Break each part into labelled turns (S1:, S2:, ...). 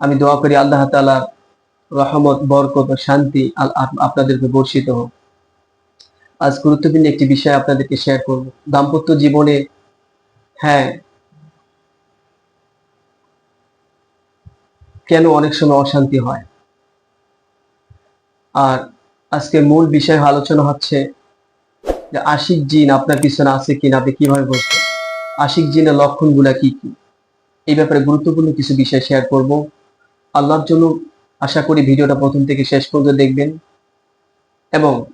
S1: আমি দোয়া করি আল্লাহ তাআলা রহমত, বরকত ও শান্তি আপনাদেরকে বর্ষিত হোক। আজ গুরুত্বপূর্ণ একটি বিষয় আপনাদেরকে শেয়ার করব। দাম্পত্য জীবনে হ্যাঁ কেন অনেক সময় অশান্তি হয়? আর আজকে মূল বিষয় আলোচনা হচ্ছে যে আশিক জিন আপনার পিছনে আছে কিনা, আপনি কীভাবে বুঝবেন? আশিক জিনের লক্ষণগুলা কি কি? এই ব্যাপারে গুরুত্বপূর্ণ কিছু বিষয় শেয়ার করব। আল্লাহর জন্য আশা করি ভিডিওটা প্রথম থেকে শেষ পর্যন্ত দেখবেন এবং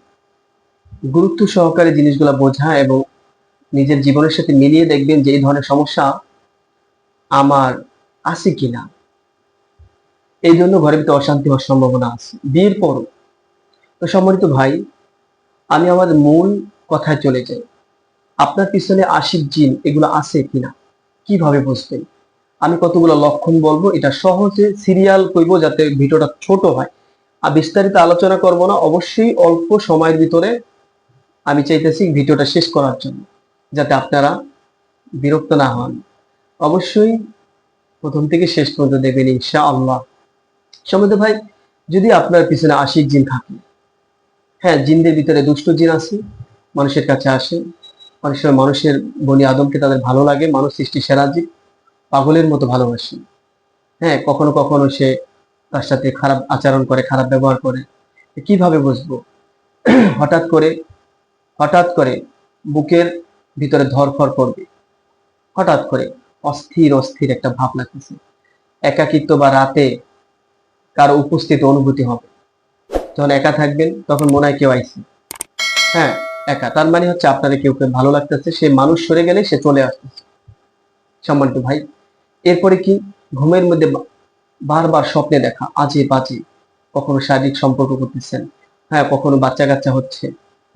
S1: গুরুত্ব সহকারে জিনিসগুলো বোঝা এবং নিজের জীবনের সাথে মিলিয়ে দেখবেন যে এই ধরনের সমস্যা আমার আছে কিনা। এই জন্য ঘরের ভিতরে অশান্তি হওয়ার সম্ভাবনা আছে। বিয়ের পরও। তো সম্মানিত ভাই, আমি আমাদের মূল কথায় চলে যাই। আপনার পিছনে আশিক জিন এগুলো আছে কিনা? কীভাবে বুঝবেন? আমি কতগুলো লক্ষণ বলব? এটা সহজে সিরিয়াল করব যাতে ভিডিওটা ছোট হয়। আর বিস্তারিত আলোচনা করব না, অবশ্যই অল্প সময়ের ভিতরে আমি চাইতেছি ভিডিওটা শেষ করার জন্য, যাতে আপনারা বিরক্ত না হন। অবশ্যই প্রথম থেকে শেষ পর্যন্ত দেখবেন ইনশা আল্লাহ সমিত ভাই, যদি আপনার পিছনে আশিক জিন থাকে হ্যাঁ জিনদের ভিতরে দুষ্ট জিন আছে, মানুষের কাছে আসে, অনেক সময় মানুষের বনি আদমকে তাদের ভালো লাগে, মানুষ সৃষ্টি সেরা জীব। পাগলের মতো ভালোবাসে। হ্যাঁ কখনো কখনো সে তার সাথে খারাপ আচরণ করে, খারাপ ব্যবহার করে। কীভাবে বুঝব? হঠাৎ করে হঠাৎ করে বুকের ভিতরে ধরফর করবে। হঠাৎ করে অস্থির অস্থির একটা ভাব লাগতেছে। একাকিত্ব বা রাতে কারও উপস্থিত অনুভূতি হবে। যখন একা থাকবেন, তখন মনে হয় কেউ আইছে। হ্যাঁ একা। তার মানে হচ্ছে আপনারা কেউ কেউ ভালো লাগতেছে, সে মানুষ সরে গেলে সে চলে আসতেছে। সম্মানিত ভাই এরপরে কি? ঘুমের মধ্যে বারবার স্বপ্নে দেখা, আজে বাজে। কখনো শারীরিক সম্পর্ক করতেছেন হ্যাঁ কখনো বাচ্চা কাচ্চা হচ্ছে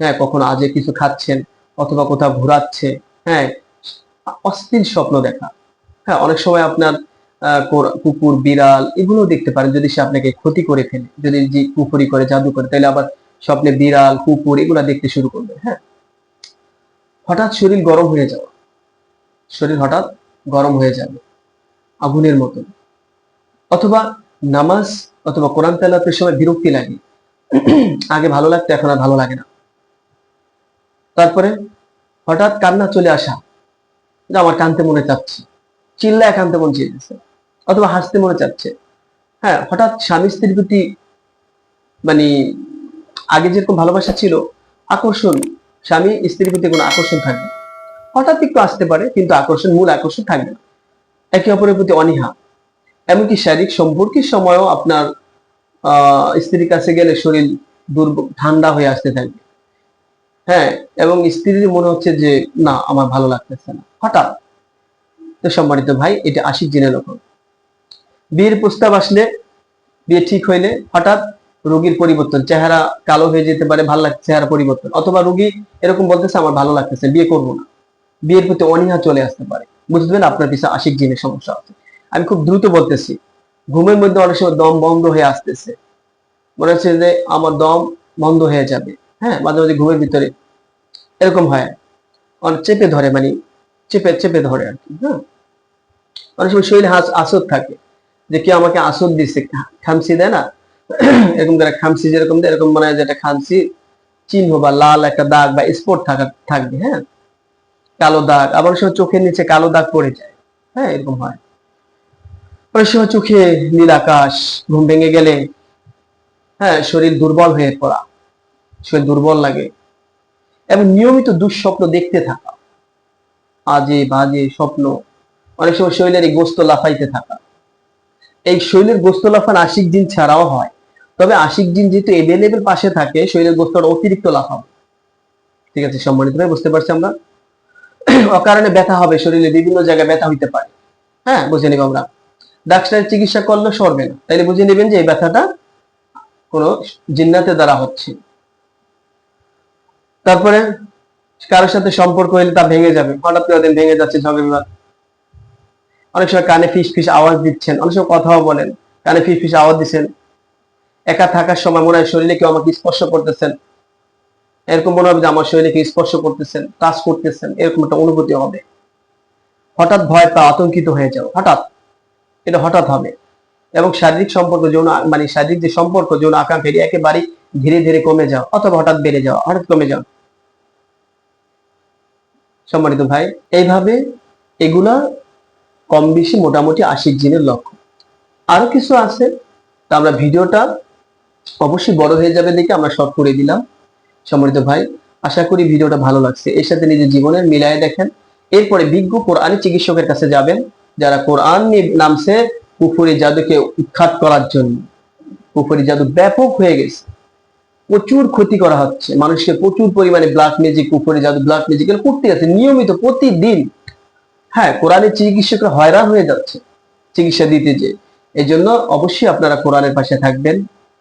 S1: হ্যাঁ কখনো আজে কিছু খাচ্ছেন অথবা কোথাও ঘোরাচ্ছে হ্যাঁ অস্থির স্বপ্ন দেখা। হ্যাঁ অনেক সময় আপনার কুকুর, বিড়াল এগুলো দেখতে পারেন, যদি সে আপনাকে ক্ষতি করে ফেলে, যদি যে কুকুরি করে, জাদু করে, তাহলে আবার স্বপ্নে বিড়াল, কুকুর এগুলা দেখতে শুরু করবে হ্যাঁ। হঠাৎ শরীর গরম হয়ে যাওয়া, শরীর হঠাৎ গরম হয়ে যাবে। আগুনের মতো অথবা নামাজ অথবা কোরআন তেলাতের সময় বিরক্তি লাগে। আগে ভালো লাগতো, এখন আর ভালো লাগে না। তারপরে হঠাৎ কান্না চলে আসা যে আমার কানতে মনে চাচ্ছে। চিল্লায় কানতে মন চেয়েছে অথবা হাসতে মনে চাচ্ছে। হ্যাঁ হঠাৎ স্বামী স্ত্রীর প্রতি মানে আগে যেরকম ভালোবাসা ছিল, আকর্ষণ, স্বামী স্ত্রীর প্রতি কোনো আকর্ষণ থাকবে হঠাৎ একটু আসতে পারে, কিন্তু আকর্ষণ, মূল আকর্ষণ থাকবে না। একে অপরের প্রতি অনীহা। এমনকি শারীরিক সম্পর্কের সময়ও আপনার স্ত্রীর কাছে গেলে শরীর দুর্ব, ঠান্ডা হয়ে আসতে থাকবে হ্যাঁ এবং স্ত্রীর মনে হচ্ছে যে, না, আমার ভালো লাগতেছে না। হঠাৎ। তো সম্মানিত ভাই, এটা আশিক জেনে লক্ষণ বিয়ের প্রস্তাব আসলে, বিয়ে ঠিক হইলে হঠাৎ রোগীর পরিবর্তন, চেহারা কালো হয়ে যেতে পারে, ভালো লাগছে, চেহারা পরিবর্তন। অথবা রোগী এরকম বলতেছে, আমার ভালো লাগতেছে, বিয়ে করব না। বিয়ের প্রতি অনীহা চলে আসতে পারে। বুঝবেন আপনার পিছনে আশিক জিনের সমস্যা আছে আমি খুব দ্রুত বলতেছি, ঘুমের মধ্যে অনেক সময় দম বন্ধ হয়ে আসতেছে। মনে হচ্ছে যে আমার দম বন্ধ হয়ে যাবে। হ্যাঁ মাঝে মাঝে ঘুমের ভিতরে এরকম হয়। অনেক চেপে ধরে মানে চেপে চেপে ধরে আর কি হ্যাঁ। অনেক সময় শরীরে হাস আসর থাকে যে কেউ আমাকে আসর দিচ্ছে খা- খামসি দেয় না? এরকম করে খামসি যেরকম দেয়, এরকম মনে যেটা খামসি চিহ্ন বা লাল একটা দাগ বা স্পট থাকা, থাকবে হ্যাঁ। কালো দাগ, আবার সময় চোখের নিচে কালো দাগ পড়ে যায়। হ্যাঁ এরকম হয়। অনেক সময় চোখে নীল আকাশ, ঘুম ভেঙে গেলে হ্যাঁ শরীর দুর্বল হয়ে পড়া, শরীর দুর্বল লাগে। এবং নিয়মিত দুঃস্বপ্ন দেখতে থাকা, আজে বাজে স্বপ্ন, অনেক সময় শরীরের এই গোস্ত লাফাইতে থাকা। এই শরীরের গোস্ত লাফান আশিক দিন ছাড়াও হয়। তবে আশিক দিন যেহেতু এভেলেবেল পাশে থাকে, শরীরের গোস্তটা অতিরিক্ত লাফাবে। ঠিক আছে, সম্মানিত ভাই, বুঝতে পারছি আমরা? অকারণে ব্যথা হবে, শরীরে বিভিন্ন জায়গায় ব্যথা হইতে পারে। হ্যাঁ বুঝে নিব আমরা। ডাক্তারের চিকিৎসা করলে সরবে না। তাইলে বুঝে নেবেন যে এই ব্যথাটা কোনো জিন্নাতের দ্বারা হচ্ছে। তারপরে কারোর সাথে সম্পর্ক হলে তা ভেঙে যাবে। হঠাৎ করে দিন ভেঙে যাচ্ছে ঝগড়া অনেক সময় কানে ফিস ফিস আওয়াজ দিচ্ছেন, অনেক সময় কথাও বলেন। কানে ফিস ফিস আওয়াজ দিচ্ছেন। একা থাকার সময় মনে হয় শরীরে কেউ আমাকে স্পর্শ করতেছেন। এরকম মনে হবে যে আমার শরীরে কেউ স্পর্শ করতেছেন, কাজ করতেছেন, এরকম একটা অনুভূতি হবে। হঠাৎ ভয় পা আতঙ্কিত হয়ে যাও, হঠাৎ। এটা হঠাৎ হবে। এবং শারীরিক সম্পর্ক যৌন মানে শারীরিক যে সম্পর্ক, যৌন আকাঙ্ক্ষা এটি একেবারে ধীরে ধীরে কমে যাও অথবা হঠাৎ বেড়ে যাওয়া, হঠাৎ কমে যাও সম্মানিত ভাই, এইভাবে এগুলা কম বেশি মোটামুটি আশির জিনের লক্ষ্য। আরও কিছু আছে, তা আমরা ভিডিওটা অবশ্যই বড় হয়ে যাবে দেখে আমরা শর্ট করে দিলাম। সম্মানিত ভাই, আশা করি ভিডিওটা ভালো লাগছে। এর সাথে নিজের জীবনের মিলায় দেখেন। এরপরে বিজ্ঞ কোরআনি চিকিৎসকের কাছে যাবেন, যারা কোরআন নামছে পুকুরি জাদুকে উৎখাত করার জন্য। পুকুরি জাদু ব্যাপক হয়ে গেছে। প্রচুর ক্ষতি করা হচ্ছে। মানুষকে প্রচুর পরিমাণে ব্লাড ম্যাজিক পুকুরি জাদু ব্লাড ম্যাজিক করতে আছে নিয়মিত, প্রতিদিন। হ্যাঁ কোরআনের চিকিৎসকরা হয়রান হয়ে যাচ্ছে চিকিৎসা দিতে যে এই জন্য অবশ্যই আপনারা কোরআনের পাশে থাকবেন,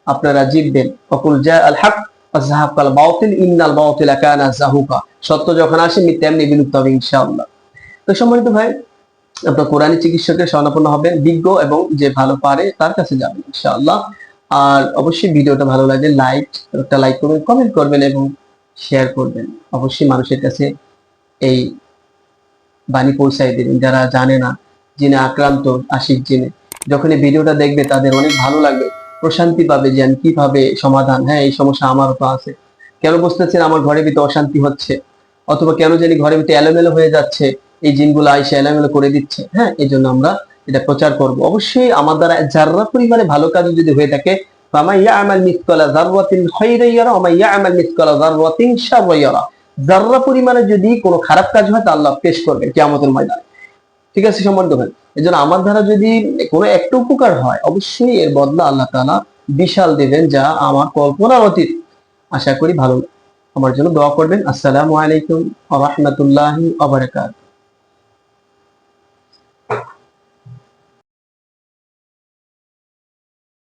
S1: আপনারা জিতবেন। অকুল জা আল হক আজহাকাল বাউতিল ইন্নাল বাউতিল কানা জাহুকা। সত্য যখন আসে মিথ্যা বিলুপ্ত হবে ইনশাআল্লাহ। তো সম্মানিত ভাই, আপনার কোরআনী চিকিৎসকের হবেন বিজ্ঞ এবং যে ভালো পারে তার কাছে যাবেন ইনশাআল্লাহ। আর অবশ্যই ভিডিওটা ভালো লাগলে লাইক, একটা লাইক করবেন, কমেন্ট করবেন এবং শেয়ার করবেন। অবশ্যই মানুষের কাছে এই বাণী পৌঁছাই দিবেন। যারা জানে না যিনি আক্রান্ত, আশিক জেনে যখন এই ভিডিওটা দেখবে তাদের অনেক ভালো লাগবে। প্রশান্তি পাবে যে কীভাবে সমাধান হ্যাঁ এই সমস্যা আমারও তো আছে। কেন বুঝতেছেন আমার ঘরের ভিতরে অশান্তি হচ্ছে? অথবা কেন জানি ঘরের ভিতরে এলোমেলো হয়ে যাচ্ছে, এই জিনগুলো আইসে এলোমেলো করে দিচ্ছে হ্যাঁ এই জন্য আমরা এটা প্রচার করব। অবশ্যই আমার দ্বারা যারা পরিমাণে ভালো কাজ যদি হয়ে থাকে যাররা পরিমাণে যদি কোনো খারাপ কাজ হয়, তা আল্লাহ পেশ করবে কিয়ামতের ময়দানে। ঠিক আছে, সম্মানিত ভাই। এই জন্য আমার দ্বারা যদি কোনো একটা উপকার হয়, অবশ্যই এর বদলা আল্লাহ তালা বিশাল দেবেন যা আমার কল্পনা অতীত। আশা করি ভালো। আমার জন্য দোয়া করবেন। আসসালামু আলাইকুম ওয়া রাহমাতুল্লাহি ওয়া বারাকাতুহু।